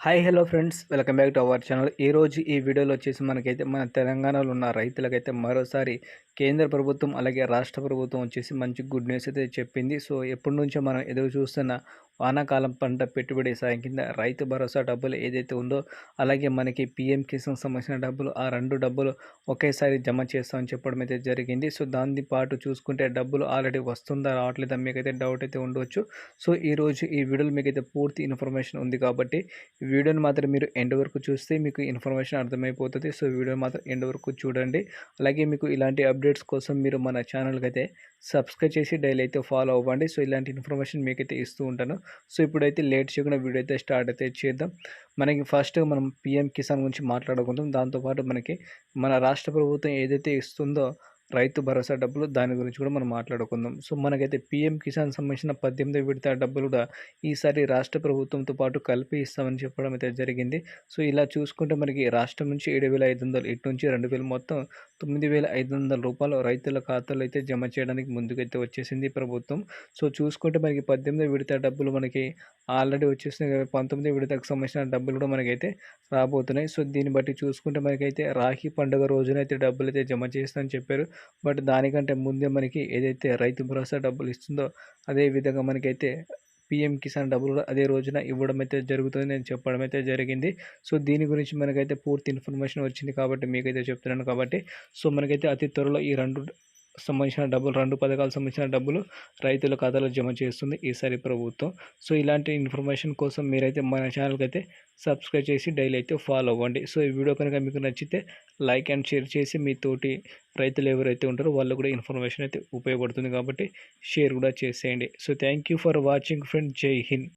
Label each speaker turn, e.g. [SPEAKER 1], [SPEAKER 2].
[SPEAKER 1] Hi hello friends welcome back to our channel ఈరోజు ఈ వీడియోలో వచ్చేసి మనకైతే మన తెలంగాణలో ఉన్న రైతులకైతే మరోసారి కేంద్ర ప్రభుత్వం అలాగే రాష్ట్ర ప్రభుత్వం వచ్చేసి మంచి గుడ్ న్యూస్ అయితే చెప్పింది. సో ఎప్పటి నుంచో మనం ఎదురు చూస్తున్న వానాకాలం పంట పెట్టుబడి సాయం కింద రైతు భరోసా డబ్బులు ఏదైతే ఉందో అలాగే మనకి పిఎం కిసాన్ సంబంధించిన డబ్బులు ఆ రెండు డబ్బులు ఒకేసారి జమ చేస్తామని చెప్పడం అయితే జరిగింది. సో దాని పాటు చూసుకుంటే డబ్బులు ఆల్రెడీ వస్తుందా రావట్లేదా మీకైతే డౌట్ అయితే ఉండవచ్చు సో ఈరోజు ఈ వీడియోలో మీకైతే పూర్తి ఇన్ఫర్మేషన్ ఉంది కాబట్టి వీడియోని మాత్రం మీరు ఎండ్ వరకు చూస్తే మీకు ఇన్ఫర్మేషన్ అర్థమైపోతుంది. సో వీడియోని మాత్రం ఎండ్ వరకు చూడండి. అలాగే మీకు ఇలాంటి అప్డేట్స్ కోసం మీరు మన ఛానల్కి అయితే సబ్స్క్రైబ్ చేసి డైలీ అయితే ఫాలో అవ్వండి. సో ఇలాంటి ఇన్ఫర్మేషన్ మీకైతే ఇస్తూ ఉంటాను. సో ఇప్పుడైతే లేట్ చేయకుండా వీడియో అయితే స్టార్ట్ అయితే చేద్దాం. మనకి ఫస్ట్ మనం పిఎం కిసాన్ గురించి మాట్లాడుకుందాం. దాంతోపాటు మనకి మన రాష్ట్ర ప్రభుత్వం ఏదైతే ఇస్తుందో రైతు భరోసా డబ్బులు దాని గురించి కూడా మనం మాట్లాడుకుందాం. సో మనకైతే పీఎం కిసాన్ సంబంధించిన పద్దెనిమిది విడత డబ్బులు కూడా ఈసారి రాష్ట్ర ప్రభుత్వంతో పాటు కలిపి ఇస్తామని చెప్పడం అయితే జరిగింది. సో ఇలా చూసుకుంటే మనకి రాష్ట్రం నుంచి ఏడు వేల ఐదు వందలు ఇటు నుంచి రెండు వేలు మొత్తం తొమ్మిది వేల ఐదు వందల రూపాయలు రైతుల ఖాతాలో అయితే జమ చేయడానికి ముందుకైతే వచ్చేసింది ప్రభుత్వం. సో చూసుకుంటే మనకి పద్దెనిమిది విడత డబ్బులు మనకి ఆల్రెడీ వచ్చేసినాయి పంతొమ్మిది విడతకు సంబంధించిన డబ్బులు కూడా మనకైతే రాబోతున్నాయి. సో దీన్ని బట్టి చూసుకుంటే మనకైతే రాఖీ పండుగ రోజునైతే డబ్బులు అయితే జమ చేస్తామని చెప్పారు. బట్ దానికంటే ముందే మనకి ఏదైతే రైతు భరోసా డబ్బులు ఇస్తుందో అదే విధంగా మనకైతే పిఎం కిసాన్ డబ్బులు కూడా అదే రోజున ఇవ్వడం అయితే జరుగుతుంది నేను చెప్పడం అయితే జరిగింది. సో దీని గురించి మనకైతే పూర్తి ఇన్ఫర్మేషన్ వచ్చింది కాబట్టి మీకైతే చెప్తున్నాను కాబట్టి. సో మనకైతే అతి త్వరలో ఈ రెండు సంబంధించిన డబ్బులు రెండు పథకాలకు సంబంధించిన డబ్బులు రైతుల ఖాతాలో జమ చేస్తుంది ఈసారి ప్రభుత్వం. సో ఇలాంటి ఇన్ఫర్మేషన్ కోసం మీరైతే మన ఛానల్కి అయితే సబ్స్క్రైబ్ చేసి డైలీ అయితే ఫాలో అవ్వండి. సో ఈ వీడియో కనుక మీకు నచ్చితే లైక్ అండ్ షేర్ చేసి మీ తోటి రైతులు ఎవరైతే ఉంటారో వాళ్ళు కూడా ఇన్ఫర్మేషన్ అయితే ఉపయోగపడుతుంది కాబట్టి షేర్ కూడా చేసేయండి. So thank for watching friend. జై హింద్.